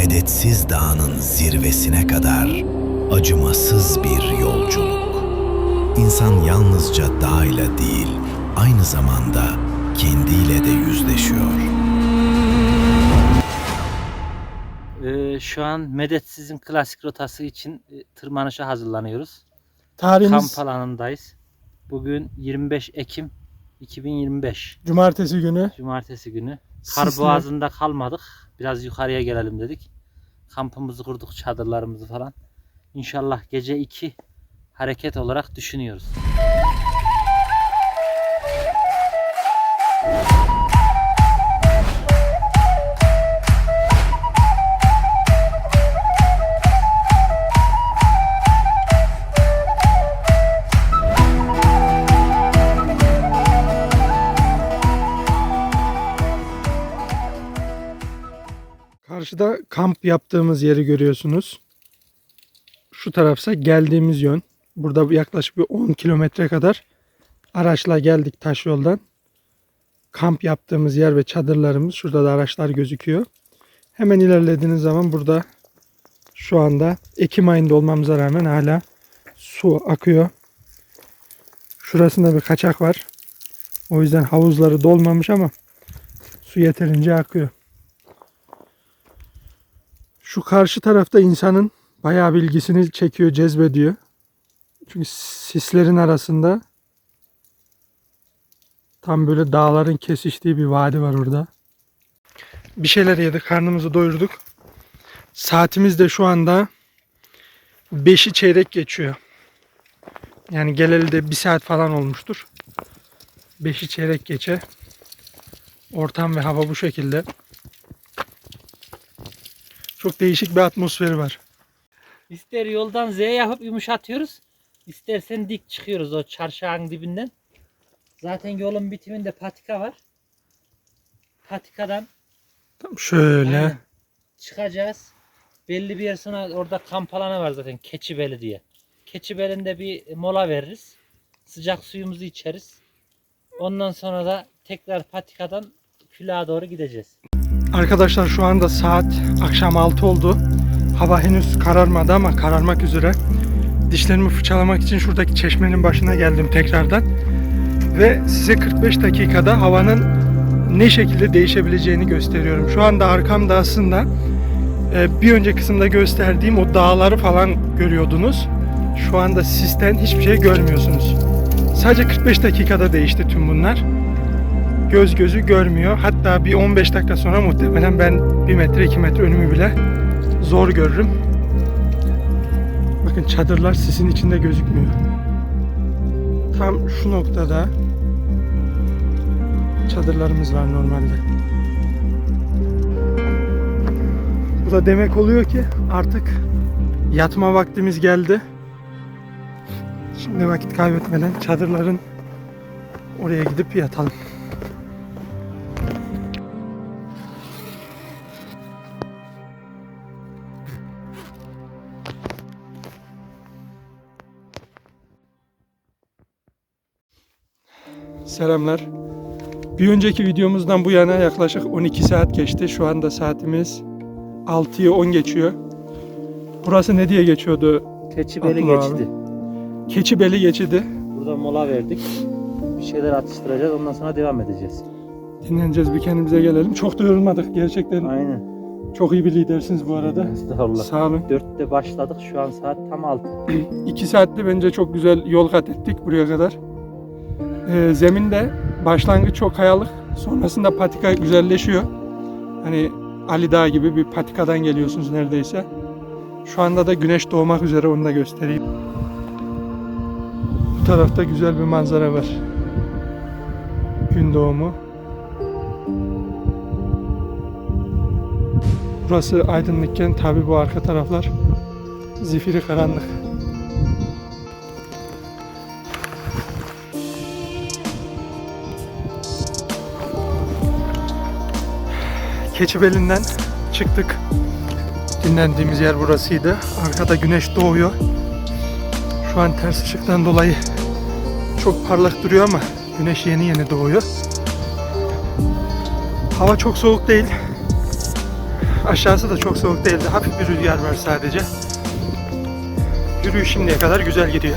Medetsiz Dağı'nın zirvesine kadar acımasız bir yolculuk. İnsan yalnızca dağ ile değil, aynı zamanda kendiyle de yüzleşiyor. Ee, şu an Medetsiz'in klasik rotası için e, tırmanışa hazırlanıyoruz. Tarihimiz Kamp alanındayız. Bugün 25 Ekim 2025 cumartesi günü. Cumartesi günü. Kar Sisli. boğazında kalmadık. Biraz yukarıya gelelim dedik. Kampımızı kurduk, çadırlarımızı falan. İnşallah gece 2 hareket olarak düşünüyoruz. Karşıda kamp yaptığımız yeri görüyorsunuz. Şu tarafsa geldiğimiz yön. Burada yaklaşık bir 10 kilometre kadar araçla geldik taş yoldan. Kamp yaptığımız yer ve çadırlarımız. Şurada da araçlar gözüküyor. Hemen ilerlediğiniz zaman burada şu anda Ekim ayında olmamıza rağmen hala su akıyor. Şurasında bir kaçak var. O yüzden havuzları dolmamış ama su yeterince akıyor. Şu karşı tarafta insanın bayağı bilgisini çekiyor, cezbediyor. Çünkü sislerin arasında tam böyle dağların kesiştiği bir vadi var orada. Bir şeyler yedik, karnımızı doyurduk. Saatimiz de şu anda 5'i çeyrek geçiyor. Yani geleli de bir saat falan olmuştur. 5'i çeyrek geçe. Ortam ve hava bu şekilde. Çok değişik bir atmosferi var. İster yoldan Z yapıp yumuşatıyoruz. istersen dik çıkıyoruz o çarşağın dibinden. Zaten yolun bitiminde patika var. Patikadan Tam şöyle. aynen çıkacağız. Belli bir yer sonra orada kamp alanı var zaten Keçibeli diye. Keçibeli'nde bir mola veririz. Sıcak suyumuzu içeriz. Ondan sonra da tekrar patikadan külağa doğru gideceğiz. Arkadaşlar şu anda saat akşam 6 oldu. Hava henüz kararmadı ama kararmak üzere. Dişlerimi fırçalamak için şuradaki çeşmenin başına geldim tekrardan. Ve size 45 dakikada havanın ne şekilde değişebileceğini gösteriyorum. Şu anda arkamda aslında e, bir önceki kısımda gösterdiğim o dağları falan görüyordunuz. Şu anda sisten hiçbir şey görmüyorsunuz. Sadece 45 dakikada değişti tüm bunlar göz gözü görmüyor. Hatta bir 15 dakika sonra muhtemelen ben 1 metre 2 metre önümü bile zor görürüm. Bakın çadırlar sisin içinde gözükmüyor. Tam şu noktada çadırlarımız var normalde. Bu da demek oluyor ki artık yatma vaktimiz geldi. Şimdi vakit kaybetmeden çadırların oraya gidip yatalım. Selamlar. Bir önceki videomuzdan bu yana yaklaşık 12 saat geçti. Şu anda saatimiz 6'yı 10 geçiyor. Burası ne diye geçiyordu? Keçibeli Abdullah abi. geçti. Keçibeli geçidi. Burada mola verdik. Bir şeyler atıştıracağız. Ondan sonra devam edeceğiz. Dinleneceğiz bir kendimize gelelim. Çok da yorulmadık. Gerçekten Aynen. çok iyi bir lidersiniz bu arada. Estağfurullah. Sağ olun. Dörtte başladık. Şu an saat tam altı. 2 saatte bence çok güzel yol kat ettik buraya kadar. Ee, zeminde başlangıç çok kayalık. Sonrasında patika güzelleşiyor. Hani Ali Dağ gibi bir patikadan geliyorsunuz neredeyse. Şu anda da güneş doğmak üzere onu da göstereyim. Bu tarafta güzel bir manzara var. Gün doğumu. Burası aydınlıkken tabi bu arka taraflar zifiri karanlık. Keçibeli'nden çıktık. Dinlendiğimiz yer burasıydı. Arkada güneş doğuyor. Şu an ters ışıktan dolayı çok parlak duruyor ama güneş yeni yeni doğuyor. Hava çok soğuk değil. Aşağısı da çok soğuk değildi. Hafif bir rüzgar var sadece. Yürüyüş şimdiye kadar güzel gidiyor.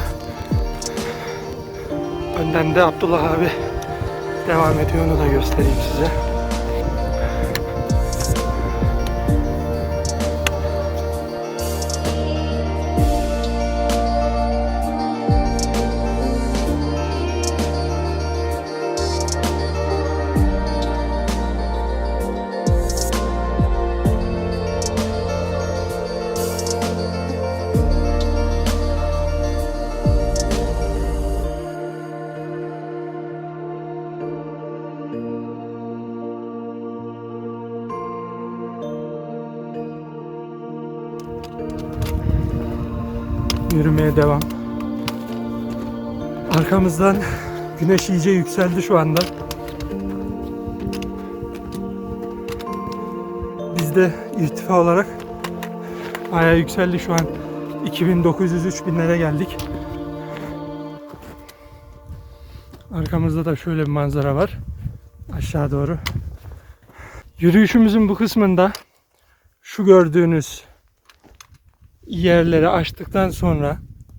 Önden de Abdullah abi devam ediyor. Onu da göstereyim size. Yürümeye devam. Arkamızdan güneş iyice yükseldi şu anda. Biz de irtifa olarak bayağı yükseldi şu an 2900-3000'lere geldik. Arkamızda da şöyle bir manzara var. Aşağı doğru. Yürüyüşümüzün bu kısmında şu gördüğünüz yerleri açtıktan sonra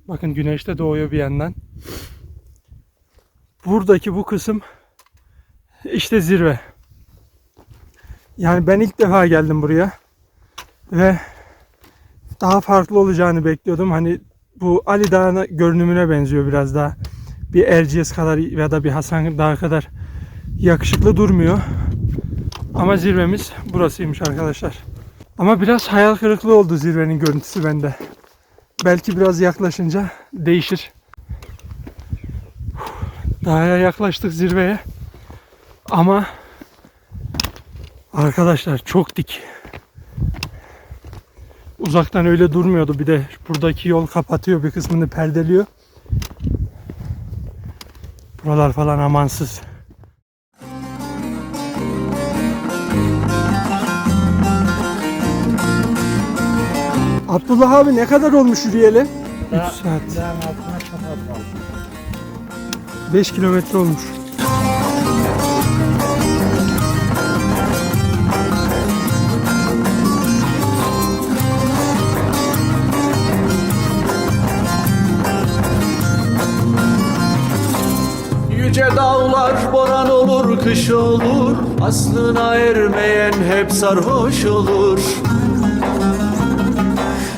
bakın güneş de doğuyor bir yandan. Buradaki bu kısım işte zirve. Yani ben ilk defa geldim buraya ve daha farklı olacağını bekliyordum. Hani bu Ali Dağı'na görünümüne benziyor biraz daha. Bir Erciyes kadar ya da bir Hasan Dağı kadar yakışıklı durmuyor. Ama zirvemiz burasıymış arkadaşlar. Ama biraz hayal kırıklığı oldu zirvenin görüntüsü bende. Belki biraz yaklaşınca değişir. Daha yaklaştık zirveye. Ama arkadaşlar çok dik. Uzaktan öyle durmuyordu. Bir de buradaki yol kapatıyor bir kısmını perdeliyor. Buralar falan amansız. Abdullah abi ne kadar olmuş yürüyeli? 3 Daha- saat. Dağın altına çok az kaldı. 5 kilometre olmuş. Yüce dağlar boran olur kış olur Aslına ermeyen hep sarhoş olur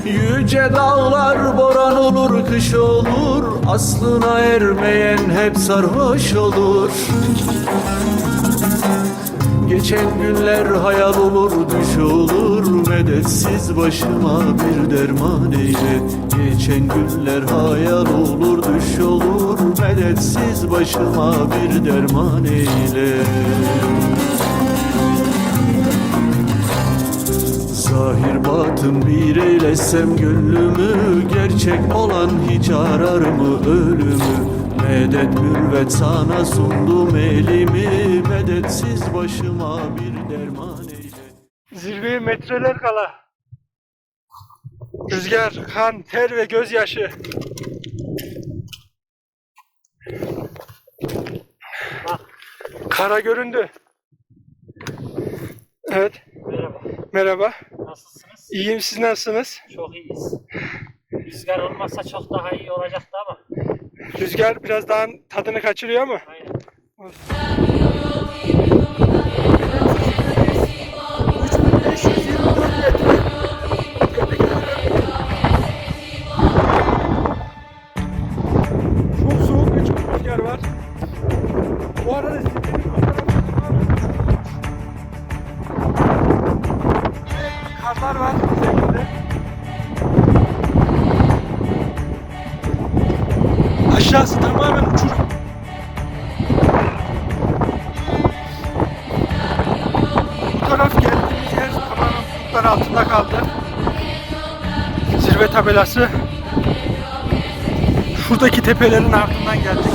Yüce dağlar boran olur kış olur. Aslına ermeyen hep sarhoş olur. Geçen günler hayal olur düş olur. Medetsiz başıma bir derman eyle. Geçen günler hayal olur düş olur. Medetsiz başıma bir derman eyle Zahir batın bir eylesem gönlümü Gerçek olan hiç arar mı ölümü Medet mürvet sana sundum elimi Medetsiz başıma bir derman eyle Zirveye metreler kala. Rüzgar, kan, ter ve gözyaşı. Kara göründü. Evet, Merhaba. merhaba. Nasılsınız? İyiyim, siz nasılsınız? Çok iyiyiz. Rüzgar olmazsa çok daha iyi olacaktı ama. Rüzgar biraz daha tadını kaçırıyor ama. Aynen. Çok Aşağısı tamamen uçurum. Bu taraf geldiğimiz yer tamamen bulutlar altında kaldı. Zirve tabelası Şuradaki tepelerin ardından geldik.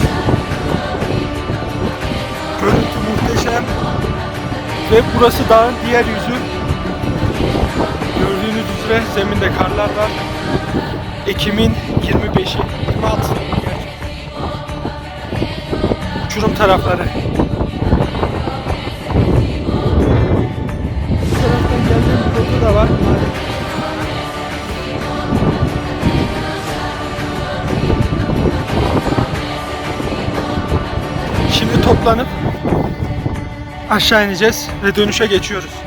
Görüntü muhteşem. Ve burası dağın diğer yüzü. Gördüğünüz üzere zeminde karlar var. Ekim'in 25'i, 26'sı. Uçurum tarafları. Bu taraftan geldiğim Burada da var. Şimdi toplanıp aşağı ineceğiz ve dönüşe geçiyoruz.